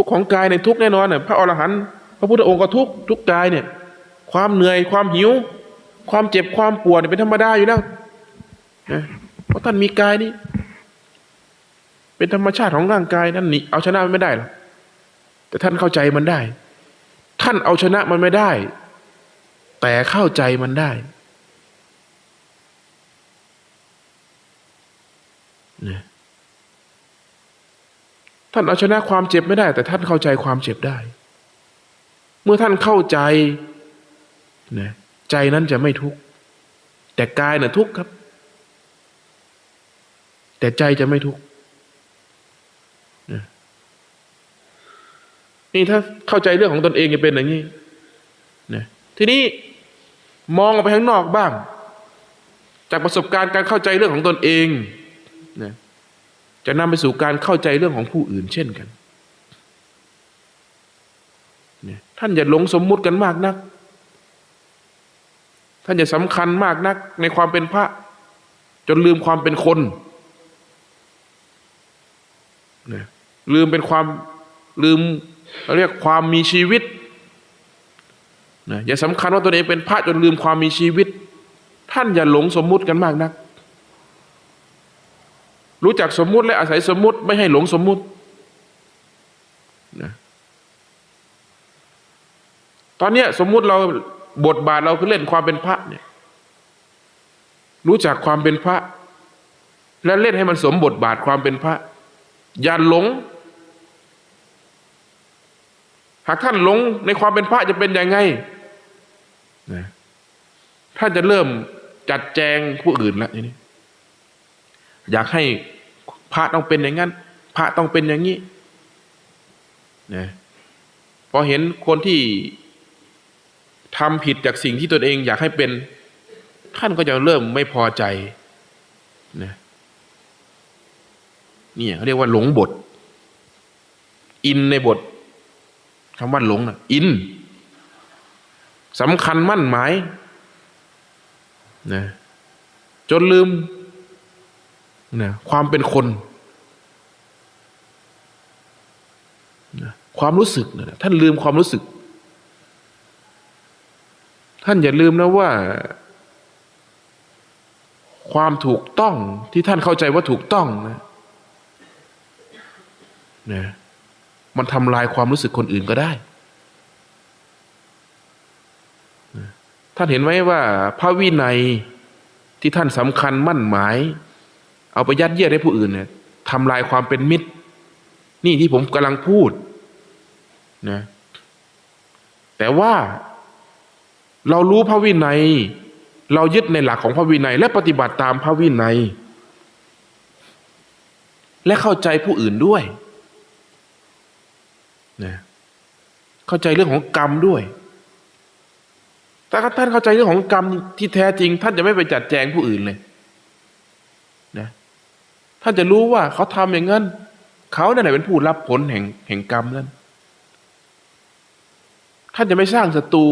ทุกของกายในทุกแน่นอนเนี่ยพระอรหันต์พระพุทธองค์ก็ทุกทุกกายเนี่ย ความเหนื่อยความหิว ความเจ็บความปวดเป็นธรรมดาอยู่แล้วนะเพราะท่านมีกายนี้เป็นธรรมชาติของร่างกายท่นนี่เอาชนะมันไม่ได้หรอกแต่ท่านเข้าใจมันได้ ท่านเอาชนะมันไม่ได้ แต่เข้าใจมันได้นะ ท่านเอาชนะความเจ็บไม่ได้ แต่ท่านเข้าใจความเจ็บได้ เมื่อท่านเข้าใจนะใจนั้นจะไม่ทุกข์แต่กายน่ะทุกข์ครับ แต่ใจจะไม่ทุกข์นะนี่ถ้าเข้าใจเรื่องของตนเองจะเป็นอย่างนี้นะทีนี้มองออกไปข้างนอกบ้าง จากประสบการณ์การเข้าใจเรื่องของตนเองนะ จะนำไปสู่การเข้าใจเรื่องของผู้อื่นเช่นกัน ท่านอย่าหลงสมมุติกันมากนัก ท่านอย่าสำคัญมากนักในความเป็นพระ จนลืมความเป็นคนนะลืมเป็นความลืมเราเรียกความมีชีวิตนะอย่าสำคัญว่าตัวเองเป็นพระจนลืมความมีชีวิต ท่านอย่าหลงสมมุติกันมากนัก รู้จักสมมุติและอาศัยสมมุติ ไม่ให้หลงสมมุตินะตอนเนี้ยสมมุติเราบทบาทเราคือเล่นความเป็นพระเนี่ย รู้จักความเป็นพระ และเล่นให้มันสมบทบาทความเป็นพระ อย่าหลง หากท่านหลงในความเป็นพระจะเป็นยังไงนะท่านจะเริ่มจัดแจงผู้อื่นแล้วทีนี้ อยากให้พระต้องเป็นอย่างนั้น พระต้องเป็นอย่างนี้นะพอเห็นคนที่ทำผิดจากสิ่งที่ตนเองอยากให้เป็น ท่านก็จะเริ่มไม่พอใจนะเนี่ยเขาเรียกว่าหลงบท อินในบทคำว่าหลงนะอินสำคัญมั่นหมายนะจนลืม นะความเป็นคนนะความรู้สึกนะท่านลืมความรู้สึก ท่านอย่าลืมนะว่า ความถูกต้องที่ท่านเข้าใจว่าถูกต้องนะนะมันทำลายความรู้สึกคนอื่นก็ได้นะท่านเห็นไหมว่า พระวินัยที่ท่านสำคัญมั่นหมาย เอาไปยัดเยียดให้ผู้อื่นเนี่ยทำลายความเป็นมิตร นี่ที่ผมกำลังพูดนะแต่ว่าเรารู้พระวินัย เรายึดในหลักของพระวินัย และปฏิบัติตามพระวินัย และเข้าใจผู้อื่นด้วยนะเข้าใจเรื่องของกรรมด้วยแต่ถ้าท่านเข้าใจเรื่องของกรรมที่แท้จริง ท่านจะไม่ไปจัดแจงผู้อื่นเลยานจะรู้ว่าเขาทำอย่างนั้น เขาเนี่ยแหละเป็นผู้รับผลแห่งแห่งกรรมนั้น ท่านจะไม่สร้างศัตรู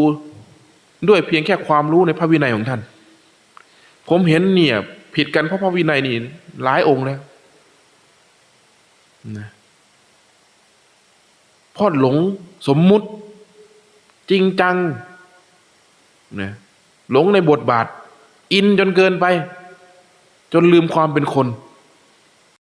ด้วยเพียงแค่ความรู้ในพระวินัยของท่าน ผมเห็นเนี่ย ผิดกันเพราะพระวินัยนี่หลายองค์แล้วนะพ่อหลงสมมุติจริงจังนะหลงในบทบาท อินจนเกินไป จนลืมความเป็นคน